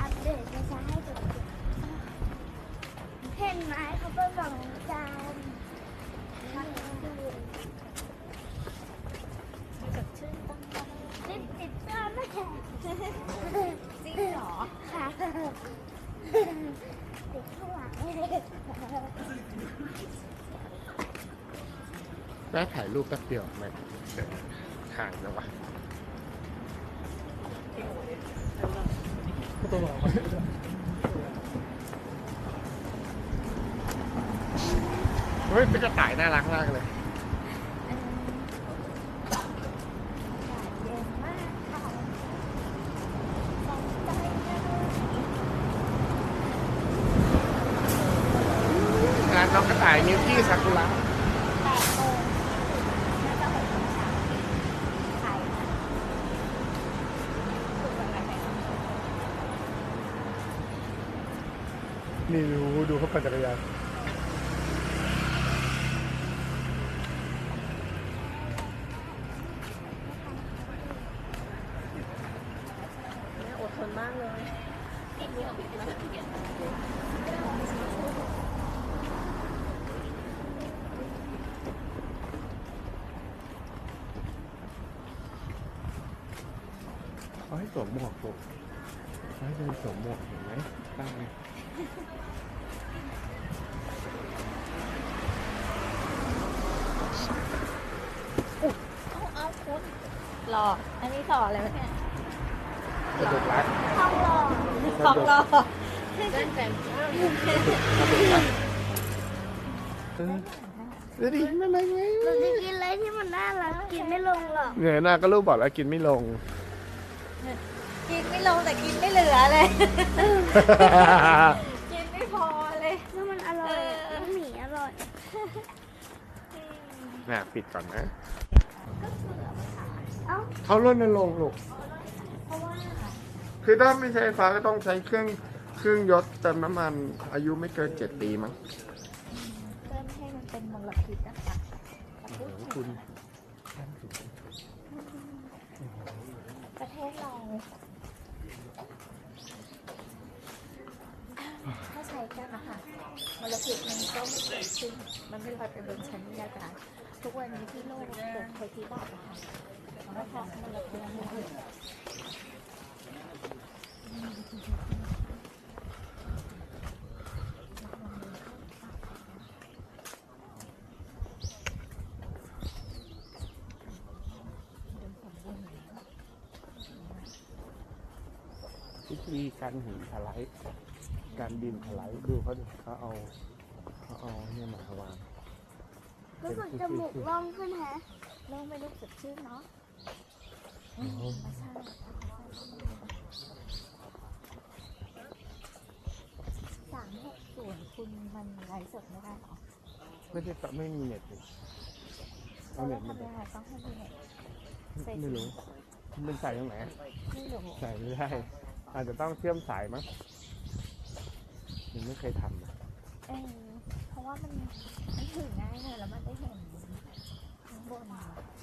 อัปเดตจะใช้ให้ดูเห็นไหมเขาเป็นสองจานมันดูสดชื่นตั้งแต่ลิปติดเสื้อไม่แข็งจริงเหรอค่ะติดข้างหลังได้ถ่ายรูปแป๊บเดียวไหมห่างแล้ววะ เฮ้ยเป็นกระต่ายน่ารักมากเลยกค่ะสองใจนะงานน้องกระต่ายมิวกี้ซากุระ แปดโมงน่าจะหกโมงเช้าขายนะ นี่ดูดูเขา ปั่นจักรยานอดทนมากเลยเขาให้สวมหมวกลูกเขาให้เดินสวมหมวกเห็นไหมตั้งไง เอาเอาคุณ หล่ออันนี้ต่ออะไรวะเนี่ยสนุกรักทองหล่อสองหล่อเออดูดิน่ารักไหมหนูจะกินอะไรที่มันน่ารักกินไม่ลงหรอกเหนื่อยหน้าก็ลูกบอกแล้วกินไม่ลง กินไม่ลงแต่กินไม่เหลือเลย กินไม่พอเลยแล้วมันอร่อยเออน้ำหมี่อร่อยน่ะปิดก่อนนะ เอ้าเขาลดลงค์ลูกเพราะว่าคือถ้าไม่ใช้ไฟฟ้าก็ต้องใช้เครื่องเครื่องยศเติมน้ำมันอายุไม่เกินเจ็ดปีมั้งเพื่อไม่ให้มันเป็นมลพิษนะคะแต่พูดถึงคุณประเทศเราถ้าใช้กันนะคะมลพิษมันก็ไม่เกิดขึ้นมันไม่ลอยไปบนชั้นบรรยากาศทุกวันนี้ที่โลกเกิดภัยพิบัตินะคะ วิธีการหินถลายการดินถลายดูเขาดิเขาเอาเขาเอาเนี่ยมาวางรู้สึกจมูกร่องขึ้นแฮะโลกไม่รู้สึกชื่นเนาะ สามหกส่วนคุณมันไร้สดไม่ได้หรอไม่ได้ปะไม่มีเน็ตเลยเอาเราเน็ตทำมายังไงต้องให้มีเน็ตไม่รู้มันใส่ตรงไหนไม่รู้ใส่ไม่ได้ อาจจะต้องเชื่อมสายมั้งยังไม่เคยทำนะเออเพราะว่ามันมันถือง่ายเลยแล้วมันได้เห็นข้างบน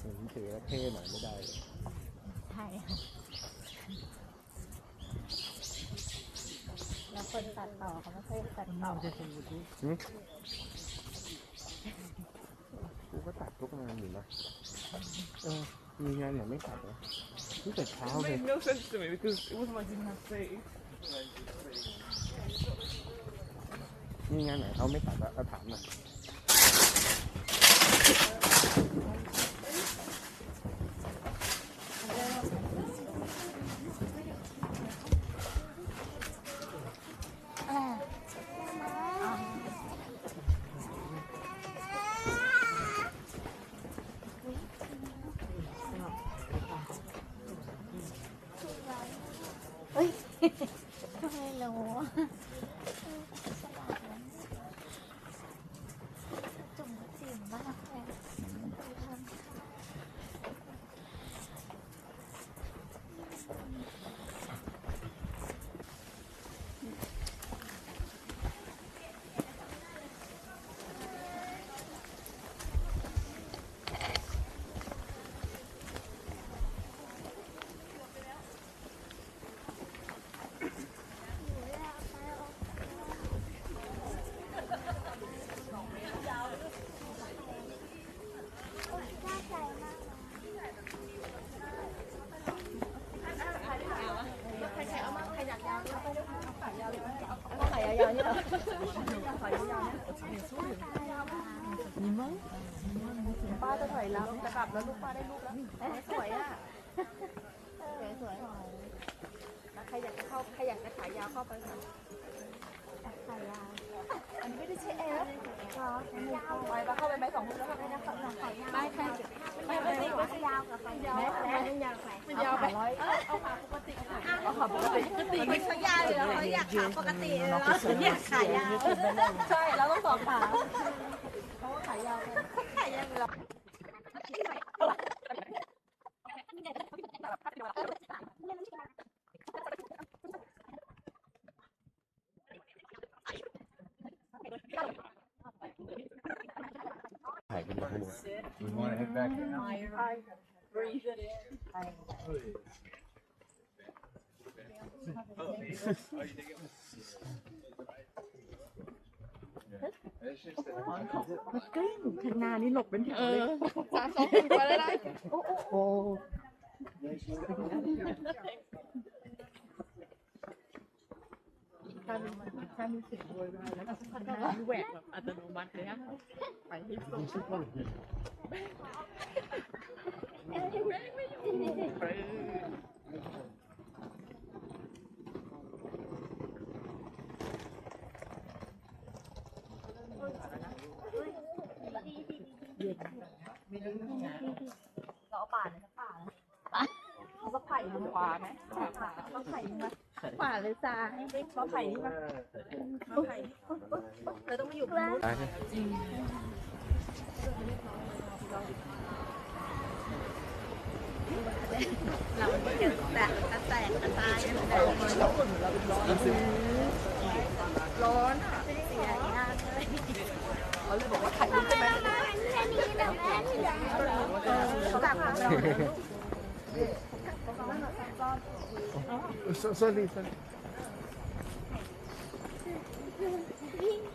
เห็นถือแล้วเท่หน่อยไม่ได้เลย ใช่ค่ะแล้วคนตัดต่อเขาไม่ค่อยตัดต่อหึกูก็ตัดทุกงานอยู่นะเออมีงานไหนไม่ตัดนะตั้งแต่เช้า It เลย made no sense to me because it wasn't like I didn't have faith. มีงานไหนเขาไม่ตัดอะเราถามหน่อย ไม่รู้ ป้าจะถอยแล้วจะกลับแล้วลูกป้าได้ลูกแล้วสวยอะสวยสวยใครอยากจะเข้าใครอยากจะขายยาวเข้าไปค่ะขายาวอันนี้ไม่ได้ใช่แอปเหรอยาวไปปะเข้าไปไหมสองมือแล้วไม่ได้ขายขายาวไม่ใช่ไม่ไม่ไม่ขายาวกับขายาวไม่ยาวขายมันยาวไปร้อยเอาขาปกติเอาขาปกติปกติไม่ขายาวอยู่แล้วเขาอยากขาปกติเลยแล้วอยากขายาวใช่เราต้องสองขาเพราะว่าขายาวกัน ขายาวเรา ถ่ายกันมาทั้งหมด We want to head back. It's just that ข้างนานี่หลบเป็นแถวเลยสามสองหนึ่งไปแล้วนะโอ้ถ้ามีถ้ามีเสียงโวยวายแล้ วก็ข้างหน้านี่แหวกแบบอัตโนมัติเลยอะไปให้สุดเออ เราเอาป่าเลยสักป่าเลยเอาสักไผ่ดูป่าไหมป่าเอาไผ่นี่มา ป่าเลยจ้าเอาไผ่นี่มาเอาไผ่นี่เราต้องมาอยู่บนนู้นตายนะเราเกิดแตกกระแตกกระตายร้อนอะเสียงานเลยเขาเลยบอกว่าไข่นี่จะแม่แค่นี้แต่แม่ที่ไหนเขากลับมาแล้วสวั ส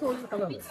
そういう方なんです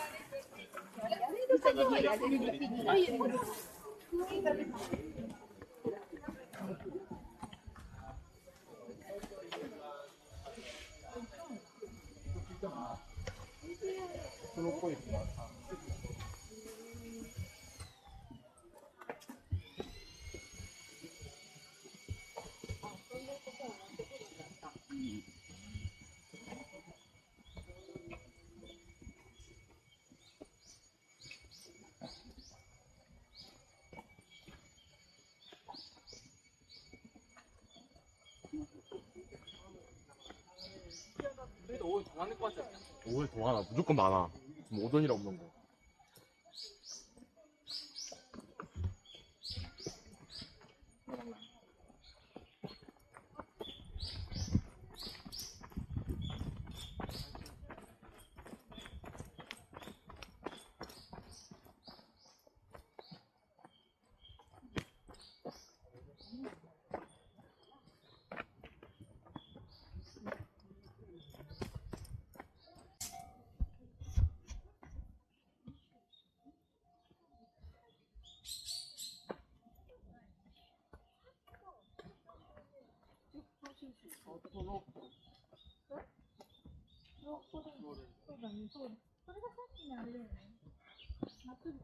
많을 것 같지 않냐? 5일 동안 무조건 많아. 지금 오전이라 없는 거. ตุนมันก็จะแค่กินอะไรเลยมาขึ้น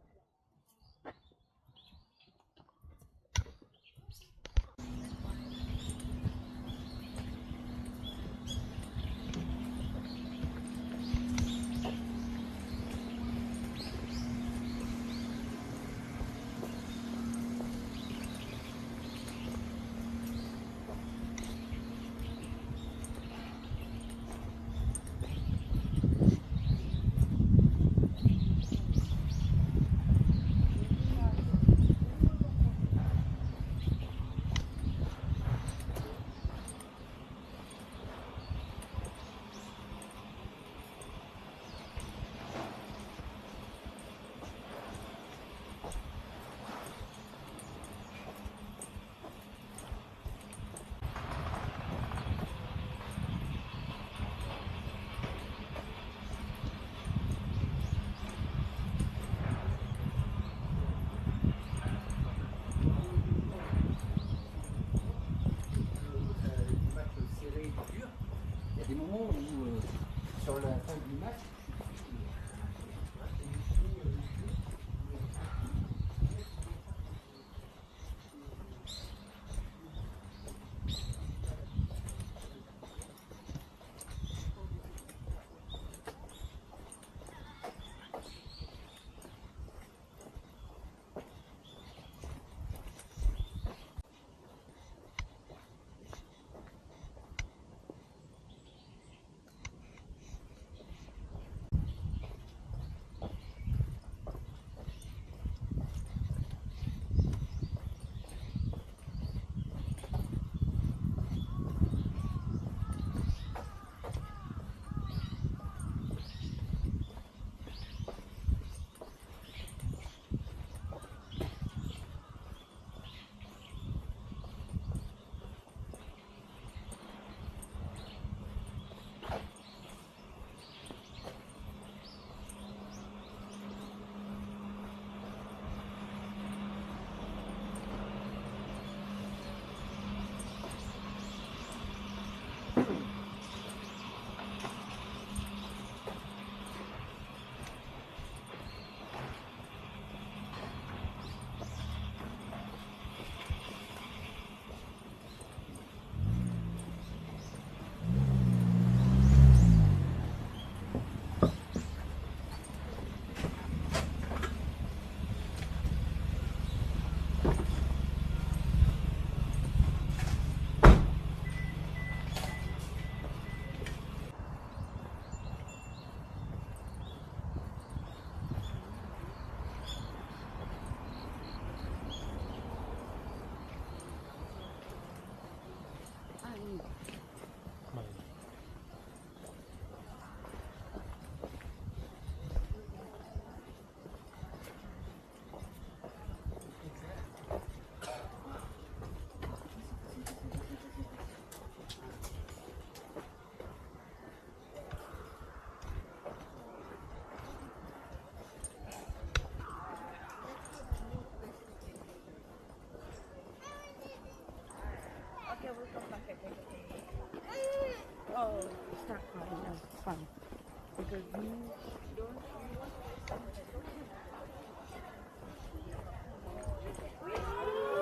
sur le compte du match.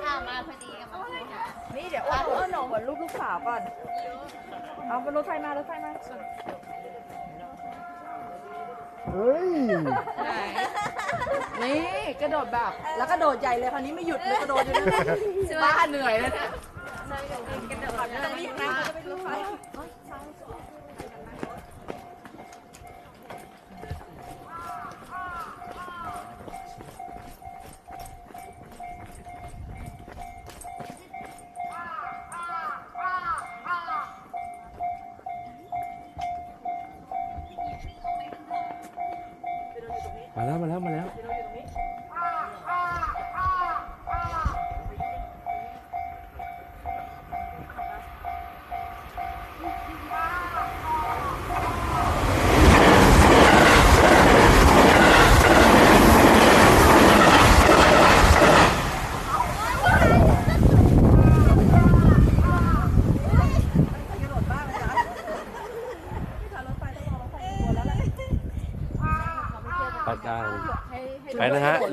อ่ามาพอดีกับมานี่เดี๋ยวอ้วนอ้วนหนูเหมือนลูกลูกสาวก่อน เอารถไฟมารถไฟมา เฮ้ย นี่กระโดดแบบ แล้วกระโดดใหญ่เลยคราวนี้ไม่หยุดเลยกระโดดอยู่นั่นน่ะบ้าเหนื่อยแล้วนี่ย Saya 讲讲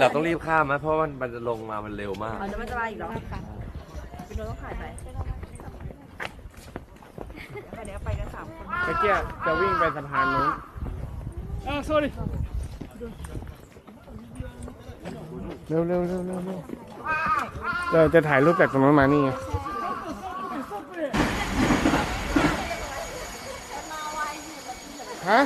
เราต้องรีบข้ามนะเพราะมันมันจะลงมามันเร็วมาก อ๋อจะไม่จะไปอีกเหรอป็นโนต้องขายไปเดี๋ยวไปกันสามคนตะเกียจะวิ่งไปสะพานนู้นอ้าว sorry เร็วเร็วเร็วเร็วเราจะถ่ายรูปแบบตรงนั้นมานี่ไฮะ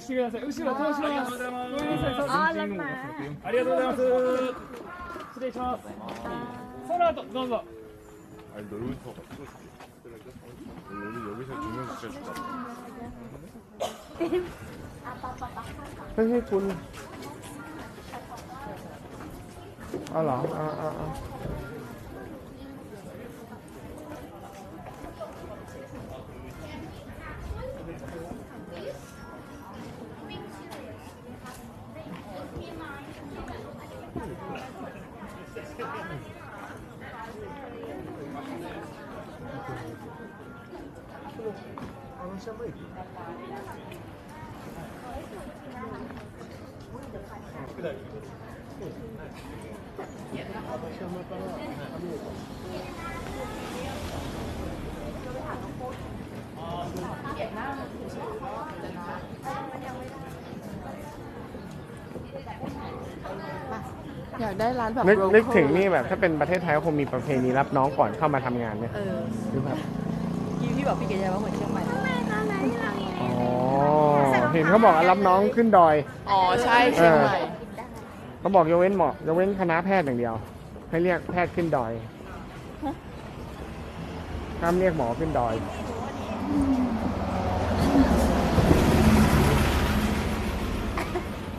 してください。後ろ倒します。ごめんなさい。全然ありがとうございます。失礼します。その後どうぞ。 아니 넓어서 여기 여기서 주면 진짜 좋다. 회해 본. 알아. 아 아 아. อเอ่าอ่าอยากได้ร้านแบบ นึก local นึกถึงนี่แบบถ้าเป็นประเทศไทยก็คงมีประเพณีรับน้องก่อนเข้ามาทำงานเนี่ยเออหรือแบบพี่พี่บอกพี่เก๋ยว่าเหมือนเชียงใหม่ อ๋อเห็นเขาบอกว่ารับน้องขึ้นดอย อ๋อ ใช่เชียงใหม่ เขาบอกยกเว้นหมอยกเว้นคณะแพทย์อย่างเดียว ให้เรียกแพทย์ขึ้นดอยห้ามเรียกหมอขึ้นดอย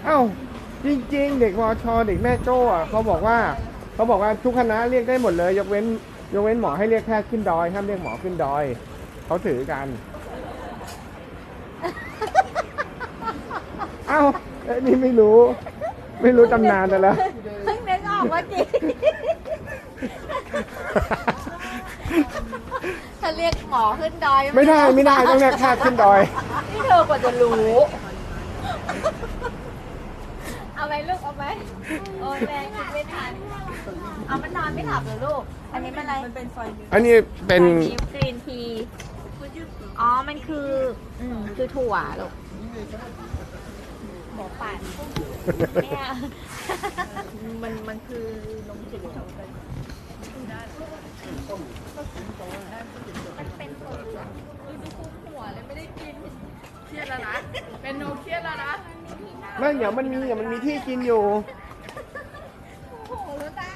เอ้า จริง ๆ เด็กวชเด็กแม่โจ้อะเขาบอกว่า เขาบอกว่าทุกคณะเรียกได้หมดเลย ยกเว้น ยกเว้นหมอให้เรียกแพทย์ขึ้นดอยห้ามเรียกหมอขึ้นดอยเขาถือกัน เอ้าเอ้ยนี่ไม่รู้ ไม่รู้ตำนานแต่แล้ว เพิ่งนึกออกเมื่อกี้ถ้าเรียกหมอขึ้นดอยไม่ได้ไม่ได้ต้องเรียกแพทย์ขึ้นดอย นี่เธอกว่าจะรู้ เอาไหมลูกเอาไหมโอ้ยแรงคิดไม่ทันเอามันนอนไม่หลับเหรอลูก อันนี้มันอะไรมันเป็นไฟมิวอันนี้เป็นกรีนที อ๋อ มันคือ อืมคือถั่วลูก หมอปั่นเนี่ยมันมันคือนมจืดมันเป็นถั่วเหลืองหัวเลยไม่ได้กินเครียดแล้วนะเป็นโนเครียดแล้วนะไม่เดี๋ยวมันมีเดี๋ยวมันมีที่กินอยู่โอ้โหแล้วตา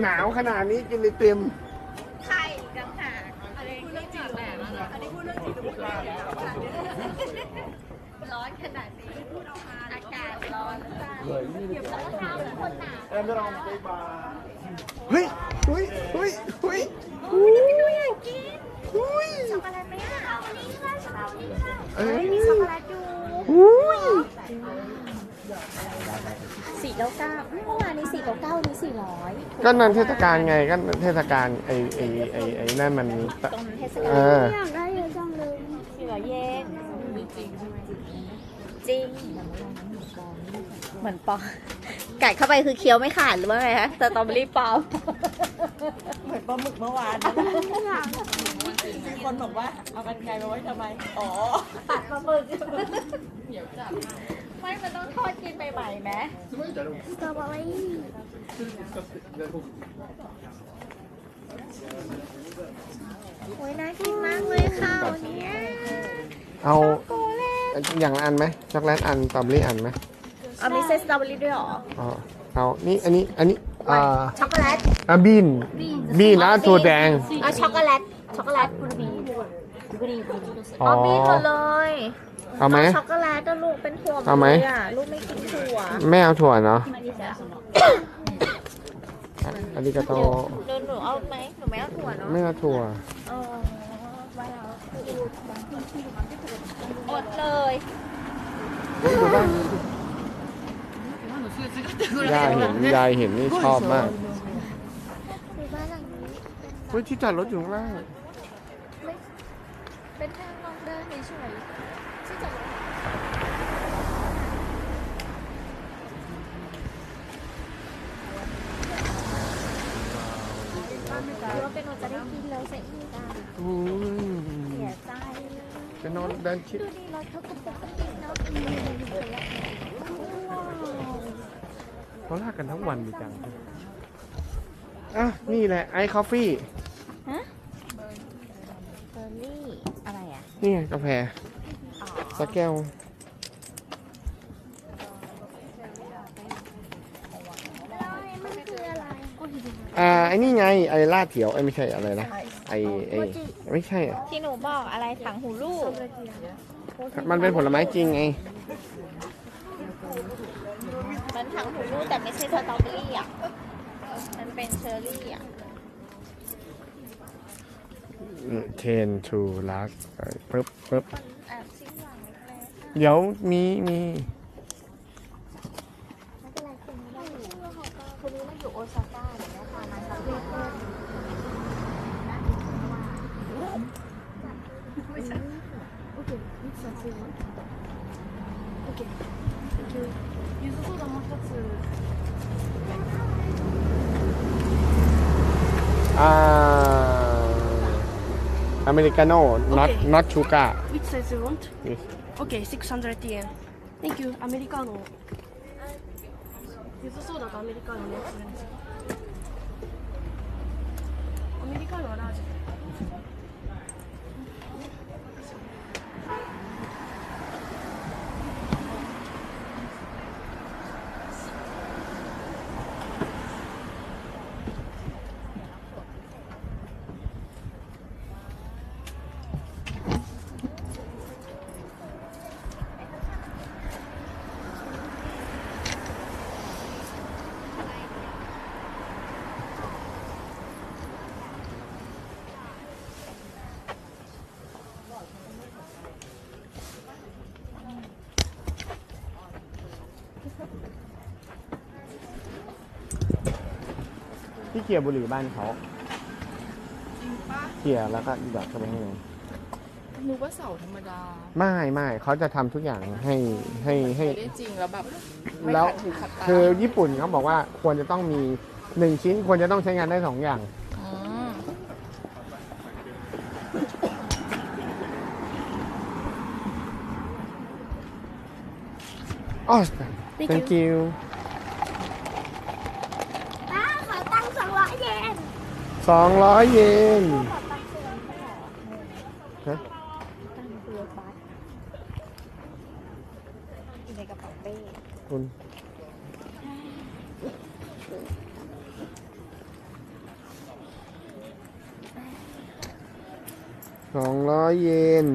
หนาวขนาดนี้กินไอติม ไข่กังหากอะไรไม่จริงแหละอันนี้พูดเรื่องจริงหรือพูดเรื่องจริงร้อนขนาดนี้อากาศร้อนแล้วก็เท้าเหมือนคนหนาว เฮ้ยเฮ้ยเฮ้ยเฮ้ยอุ้ยหนูอยากกินเฮ้ยช็อกโกแลตไหมอะเอาอันนี้ค่ะเอาอันนี้ค่ะเอ้ยช็อกโกแลตอยู่อุ้ยสี่เก้าเก้าเมื่อวานนี้สี่เก้าเก้านี้สี่ร้อยก็นันเทศกาลไงก็เทศกาลไอ้ไอ้ไอ้ไอ้นั่นมันตรงเทศเอกาลออยากได้เยอะจังเลยสี่ร้อยเยนจริงเหมือนปอ กัดเข้าไปคือเคี้ยวไม่ขาดหรือว่าไงคะสตรอเบอรี่ปลอมเหมือนปลาหมึกเมื่อวานนะมีคนบอกว่าเอากันไกลมาไว้ทำไม อ๋อ ตัดปลาหมึกไม่มันต้องทอดกินใหม่ๆไหมสตรอเบอรี่โอ้ยน่ากินมากเลยค่ะวันนี้เอาโกเล่อย่างละอันไหมช็อกโกแลตอันสตรอเบอรี่อันไหม เอามีเส้นสตรอเบอรี่ด้วยเหรออ๋อเอานี่อันนี้อันนี้อ่าช็อกโกแลตอะบีนบีนแล้วตัวแดงเอาช็อกโกแลตช็อกโกแลตบุรีบุรีอ๋อเอาบีนหมดเลยเอาไหมช็อกโกแลตแล้วลูกเป็นถั่วเอาไหมดเลยอะลูกไม่กินถั่วไม่เอาถั่วเนาะอันนี้ก็โตเดินหนูเอาไหมหนูไม่เอาถั่วเนาะไม่เอาถั่วเออไม่เอาอดเลย ยายเห็นยายเห็นนี่ชอบมากหรือบ้านหลังนี้เฮ้ยที่จอดรถอยู่ข้างล่างเป็นทางลองเดินเฉยๆที่จะคิดว่าเป็นโนจะได้กินเลยเสร็จอีกอะอุ้ยเสียใจเป็นอนเดินชิดดูดีรถเขาก็ปกติเนาะอืมว้าว เขาลากกันทั้งวันดีจังอะนี่แหละไอคอฟฟี่เบอร์รี่อะไรอะนี่ไงกาแฟสักแก้วแล้วอันนี้มันคืออะไรอ่าไอ้นี่ไงไอ้ลาดเถียวไอ้ไม่ใช่อะไรนะไอ้ไอ้ไม่ใช่อะที่หนูบอกอะไรถังหูลูกมันเป็นผลไม้จริงไง มันถังหูลูกแต่ไม่ใช่สตรอเบอรี่อะ มันเป็นเชอร์รี่อะ เทนทูลักปึ๊บปึ๊บแอบชิ้นหลังเล็กๆเดี๋ยวมีมีไม่เป็นไรคุณไม่ได้อยู่คุณนี้เราอยู่โอซาก้าเดี๋ยวแม่พามาคาเฟ่เพิ่มอ่าอเこがもう一つあー Americano, not, okay. not Chuka. Which size you want? Yes. Okay, 600 yen. Thank you, Americano. Uh, Americano. Americano large. ที่เขี่ยบุหรี่บ้านเขาเขี่ยแล้วก็หยอดเข้าไปข้างในนึกว่าเสาธรรมดาไม่ไม่เขาจะทำทุกอย่างให้ให้ให้ไม่ได้จริงแล้วแบบไม่แล้ว ขัดหูขัดตาคือญี่ปุ่นเขาบอกว่าควรจะต้องมีหนึ่งชิ้นควรจะต้องใช้งานได้สองอย่าง มอ๋อ thank you ป้าขอตังค์สองร้อยเยน สองร้อยเยนขอตั้งเสื้อไม่ได้เหรอฮะตั้งเสื้อบัสอยู่ในกระเป๋าเป้คุณสองร้อยเยน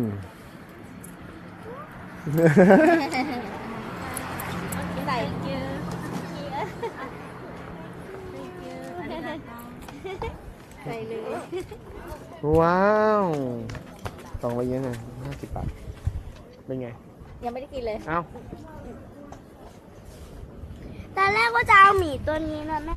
ว้าวสองร้อยเยนเลยห้าสิบบาท เป็นไง ยังไม่ได้กินเลย เอาตอนแรกว่าจะเอาหมีตัวนี้นะแม่ตอน